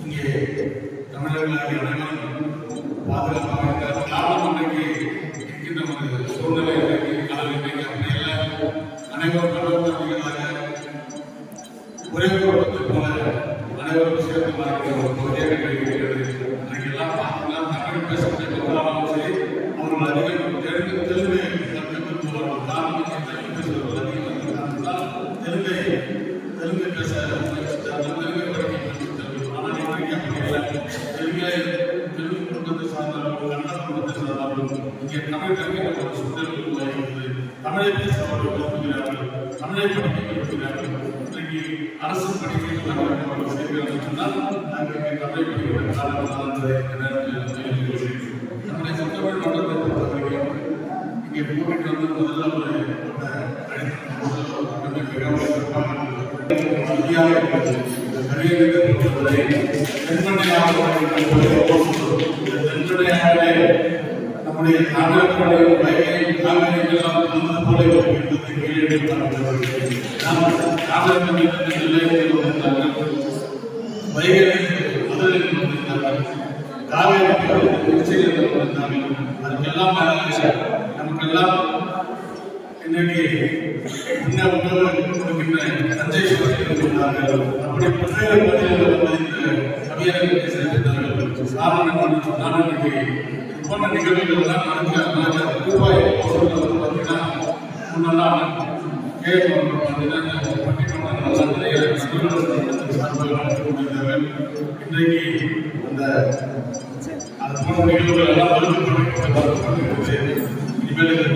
இங்கே தமிழர்களாகிய அனைவரும் பாதுகாப்பாக காரணம் இன்றைக்கு இருக்கின்ற ஒரு சூழ்நிலை இன்றைக்கு கடல் இன்றைக்கு அப்படி இல்லை அனைவரும் கடவுளாக ஒரே குடும்பத்தை போல அனைவரும் சேர்ந்து வாழ்கிற ஒரு பகுதியாக அன்றைக்கு எல்லாம் பார்த்தீங்கன்னா தமிழ் தெலுங்கை தெலுங்கு குடும்பத்தை சார்ந்தவர்கள் கன்னட குடும்பத்தை சார்ந்தவர்கள் இங்கே தமிழ் கற்கிற ஒரு சூழல் உருவாகிறது தமிழை பேச அவர்கள் விரும்புகிறார்கள் தமிழை படிக்க விரும்புகிறார்கள் இன்றைக்கு அரசு படிக்கிறீர்கள் அவர்கள் செய்கிறார்கள் சொன்னால் நாங்கள் இங்கே தமிழை படிக்கிற காலம் தான் என்பதை இந்த நேரத்தில் தெரிவித்துக் கொள்கிறேன். நம்முடைய செந்தமிழ் மன்றத்தை பொறுத்தவரைக்கும் இங்கே கூட்டிட்டு வந்து முதல்ல ஒரு அந்த அழைப்பு முதல்ல மிகவும் சிறப்பாக இருந்தது. இந்தியாவை இருக்கிறது. இந்த கலியுகத்தை பொறுத்தவரை தென்மண்ணையாக இந்த தென்மண்ணையாகவே நம்முடைய தமிழர்களுடைய வகையை காவிரிகளெல்லாம் தந்தது போல ஒரு யுத்தத்தை கையெழுத்தார்கள் நாம் தமிழர்கள் நிலையில் வந்தார்கள் வைகரை முதலில் வந்திருந்தார்கள் காவேரி நிச்சயத்தில் வந்தார்கள் அதுக்கெல்லாம் மேலாக நமக்கெல்லாம் இன்றைக்கு இந்த உணவு கொடுக்கின்ற தஞ்சை அப்படி பல்வேறு பகுதிகளில் போன்ற நிகழ்வுகள் எல்லாம் ரூபாய் வந்து பார்த்தீங்கன்னா முன்னெல்லாம் இன்றைக்கு அந்த அது போன்ற நிகழ்வுகள் எல்லாம் வலுப்படுத்தப்பட்டு இனிமேல்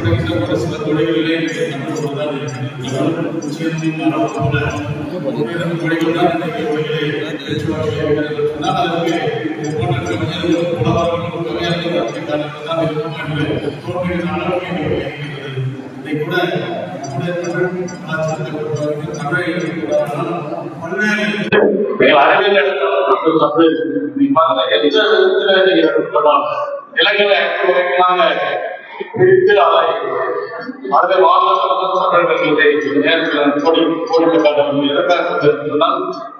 தொடர்ந்து கூட சில இருக்கிறது தான் இன்றைக்கு பேச்சுவார்த்தை அதற்கு போன்ற கவிஞர்களும் புலவர்களும் கவிஞர்களும் தான் இருக்கும் என்று அளவுக்கு கூட பிரித்து அதை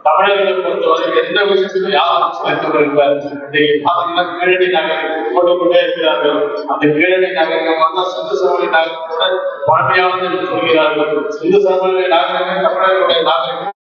தமிழர்களை பொறுத்தவரை எந்த விஷயத்திலும் யாரும் வைத்துக்கொள்கிறார் கீழடி நகரம் இருக்கிறார்கள். அந்த கீழடி நகரம் வந்தா சிந்து சமவெளி நகரம் பழமையானது சொல்கிறார்கள். சிந்து சமவெளி நாகரிகம் தமிழர்களுடைய நாகரிகம்